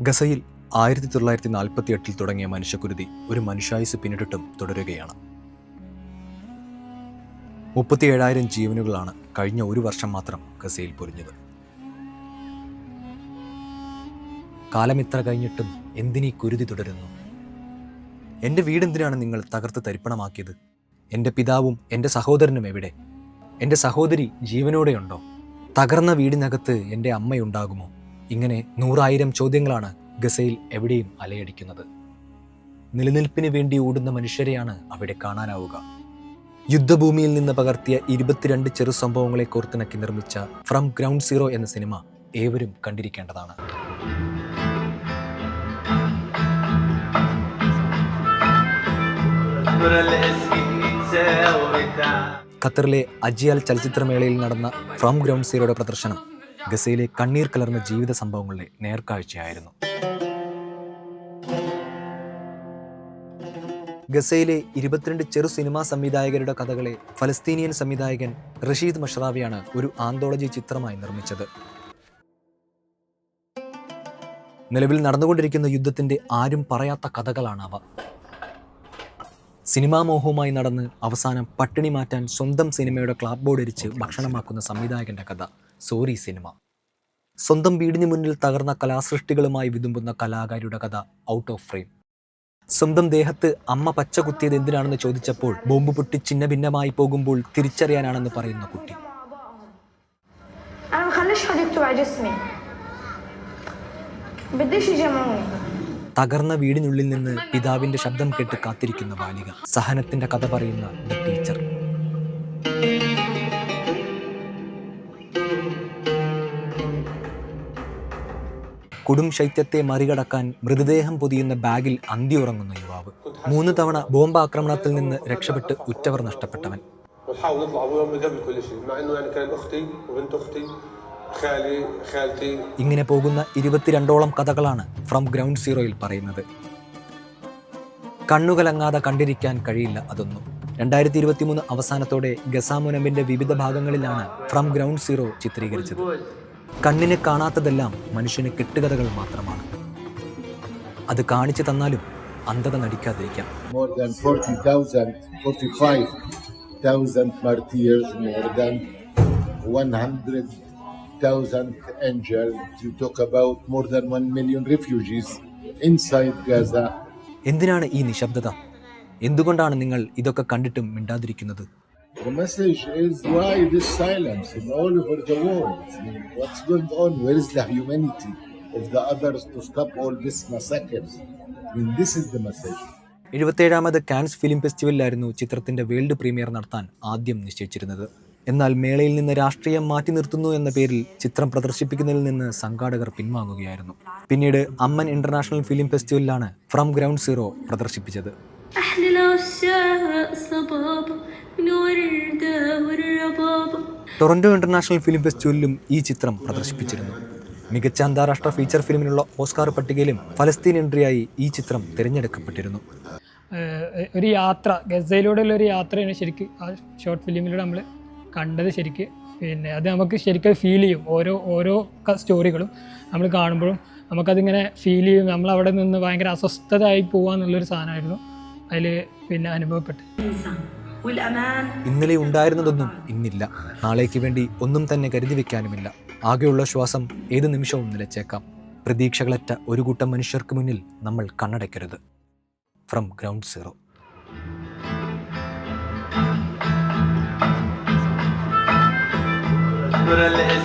ഗസയിൽ ആയിരത്തി തൊള്ളായിരത്തി നാൽപ്പത്തി എട്ടിൽ തുടങ്ങിയ മനുഷ്യക്കുരുതി ഒരു മനുഷ്യായുസ് പിന്നിട്ടിട്ടും തുടരുകയാണ്. മുപ്പത്തിയേഴായിരം ജീവനുകളാണ് കഴിഞ്ഞ ഒരു വർഷം മാത്രം ഗസയിൽ പൊരിഞ്ഞത് കാലം ഇത്ര കഴിഞ്ഞിട്ടും എന്തിനീ കുരുതി തുടരുന്നു? എന്റെ വീടെന്തിനാണ് നിങ്ങൾ തകർത്ത് തരിപ്പണമാക്കിയത്? എന്റെ പിതാവും എന്റെ സഹോദരനും എവിടെ? എന്റെ സഹോദരി ജീവനോടെയുണ്ടോ? തകർന്ന വീടിനകത്ത് എന്റെ അമ്മയുണ്ടാകുമോ? ഇങ്ങനെ നൂറായിരം ചോദ്യങ്ങളാണ് ഗസയിൽ എവിടെയും അലയടിക്കുന്നത്. നിലനിൽപ്പിന് വേണ്ടി ഓടുന്ന മനുഷ്യരെയാണ് അവിടെ കാണാനാവുക. യുദ്ധഭൂമിയിൽ നിന്ന് പകർത്തിയ ഇരുപത്തിരണ്ട് ചെറു സംഭവങ്ങളെ കോർത്തിണക്കി നിർമ്മിച്ച ഫ്രം ഗ്രൗണ്ട് സീറോ എന്ന സിനിമ ഏവരും കണ്ടിരിക്കേണ്ടതാണ്. ഖത്തറിലെ അജിയാൽ ചലച്ചിത്രമേളയിൽ നടന്ന ഫ്രം ഗ്രൗണ്ട് സീറോയുടെ പ്രദർശനം ഗസയിലെ കണ്ണീർ കലർന്ന ജീവിത സംഭവങ്ങളുടെ നേർക്കാഴ്ചയായിരുന്നു. ഗസയിലെ ഇരുപത്തിരണ്ട് ചെറു സിനിമാ സംവിധായകരുടെ കഥകളെ ഫലസ്തീനിയൻ സംവിധായകൻ റഷീദ് മഷ്റാവിയാണ് ഒരു ആന്തോളജി ചിത്രമായി നിർമ്മിച്ചത്. നിലവിൽ നടന്നുകൊണ്ടിരിക്കുന്ന യുദ്ധത്തിന്റെ ആരും പറയാത്ത കഥകളാണ് അവ. സിനിമാ മോഹവുമായി നടന്ന് അവസാനം പട്ടിണി മാറ്റാൻ സ്വന്തം സിനിമയുടെ ക്ലാബ് ബോർഡ് എരിച്ച് ഭക്ഷണമാക്കുന്ന സംവിധായകന്റെ കഥ. Sorry cinema. സ്വന്തം വീടിന് മുന്നിൽ തകർന്ന കലാസൃഷ്ടികളുമായി വിതുമ്പുന്ന കലാകാരിയുടെ കഥ ഔട്ട് ഓഫ് ഫ്രെയിം സ്വന്തം ദേഹത്ത് അമ്മ പച്ച കുത്തിയത് എന്തിനാണെന്ന് ചോദിച്ചപ്പോൾ ബോംബ് പൊട്ടി ചിന്ന ഭിന്നമായി പോകുമ്പോൾ തിരിച്ചറിയാനാണെന്ന് പറയുന്ന കുട്ടി. തകർന്ന വീടിനുള്ളിൽ നിന്ന് പിതാവിന്റെ ശബ്ദം കേട്ട് കാത്തിരിക്കുന്ന ബാലിക സഹനത്തിന്റെ കഥ പറയുന്ന ടീച്ചർ കൊടും ശൈത്യത്തെ മറികടക്കാൻ മൃതദേഹം പൊതിയുന്ന ബാഗിൽ അന്തിയുറങ്ങുന്ന യുവാവ്. മൂന്ന് തവണ ബോംബാക്രമണത്തിൽ നിന്ന് രക്ഷപ്പെട്ട് ഉറ്റവർ നഷ്ടപ്പെട്ടവൻ. ഇങ്ങനെ പോകുന്ന ഇരുപത്തിരണ്ടോളം കഥകളാണ് ഫ്രം ഗ്രൗണ്ട് സീറോയിൽ പറയുന്നത്. കണ്ണുകലങ്ങാതെ കണ്ടിരിക്കാൻ കഴിയില്ല അതൊന്നും. രണ്ടായിരത്തി ഇരുപത്തി മൂന്ന് അവസാനത്തോടെ ഗസാമുനമ്പിന്റെ വിവിധ ഭാഗങ്ങളിലാണ് ഫ്രം ഗ്രൗണ്ട് സീറോ ചിത്രീകരിച്ചത് കണ്ണിന് കാണാത്തതെല്ലാം മനുഷ്യന് കെട്ടുകഥകൾ മാത്രമാണ് അത് കാണിച്ചു തന്നാലും അന്ധത നടിക്കാതിരിക്കാം more than 40,000, 45,000 martyrs, more than 100,000 injured. You talk about more than 1 million refugees inside Gaza. എന്തിനാണ് ഈ നിശബ്ദത എന്തുകൊണ്ടാണ് നിങ്ങൾ ഇതൊക്കെ കണ്ടിട്ടും മിണ്ടാതിരിക്കുന്നത് The message is why this silence in all over the world? What's going on? Where is the humanity of the others to stop all these massacres? I mean, this is the message. എഴുപത്തേഴാമത് Cannes film ഫെസ്റ്റിവലിലായിരുന്നു ചിത്രത്തിന്റെ world premier നടത്താൻ ആദ്യം നിശ്ചയിച്ചിരുന്നത് എന്നാൽ മേളയിൽ നിന്ന് രാഷ്ട്രീയം മാറ്റി നിർത്തുന്നു എന്ന പേരിൽ ചിത്രം പ്രദർശിപ്പിക്കുന്നതിൽ നിന്ന് സംഘാടകർ പിൻവാങ്ങുകയായിരുന്നു പിന്നീട് അമ്മൻ ഇന്റർനാഷണൽ ഫിലിം ഫെസ്റ്റിവലിലാണ് ഫ്രം ഗ്രൗണ്ട് സീറോ പ്രദർശിപ്പിച്ചത് ടൊറന്റോ ഇന്റർനാഷണൽ ഫിലിം ഫെസ്റ്റിവലിലും ഈ ചിത്രം പ്രദർശിപ്പിച്ചിരുന്നു. മികച്ച അന്താരാഷ്ട്ര ഫീച്ചർ ഫിലിമിനുള്ള ഓസ്കാർ പട്ടികയിലും ഫലസ്തീൻ എൻട്രിയായി ഈ ചിത്രം തിരഞ്ഞെടുക്കപ്പെട്ടിരുന്നു. ഒരു യാത്ര ഗസയിലൂടെയുള്ള ഒരു യാത്രയാണ് ശരിക്ക് ആ ഷോർട്ട് ഫിലിമിലൂടെ നമ്മൾ കണ്ടത് ശരിക്ക്. പിന്നെ അത് നമുക്ക് ശരിക്കും ഫീൽ ചെയ്യും. ഓരോ ഓരോ സ്റ്റോറികളും നമ്മൾ കാണുമ്പോഴും നമുക്കതിങ്ങനെ ഫീൽ ചെയ്യും. നമ്മൾ അവിടെ നിന്ന് ഭയങ്കര അസ്വസ്ഥതയായി പോകാന്നുള്ളൊരു സാധനമായിരുന്നു. അതിൽ പിന്നെ അനുഭവപ്പെട്ടു. ഇന്നലെ ഉണ്ടായിരുന്നതൊന്നും ഇന്നില്ല. നാളേക്ക് വേണ്ടി ഒന്നും തന്നെ കരുതി വെക്കാനുമില്ല. ആകെയുള്ള ശ്വാസം ഏത് നിമിഷവും നിലച്ചേക്കാം. പ്രതീക്ഷകളറ്റ ഒരു കൂട്ടം മനുഷ്യർക്ക് മുന്നിൽ നമ്മൾ കണ്ണടയ്ക്കരുത്. From ground zero Gracias.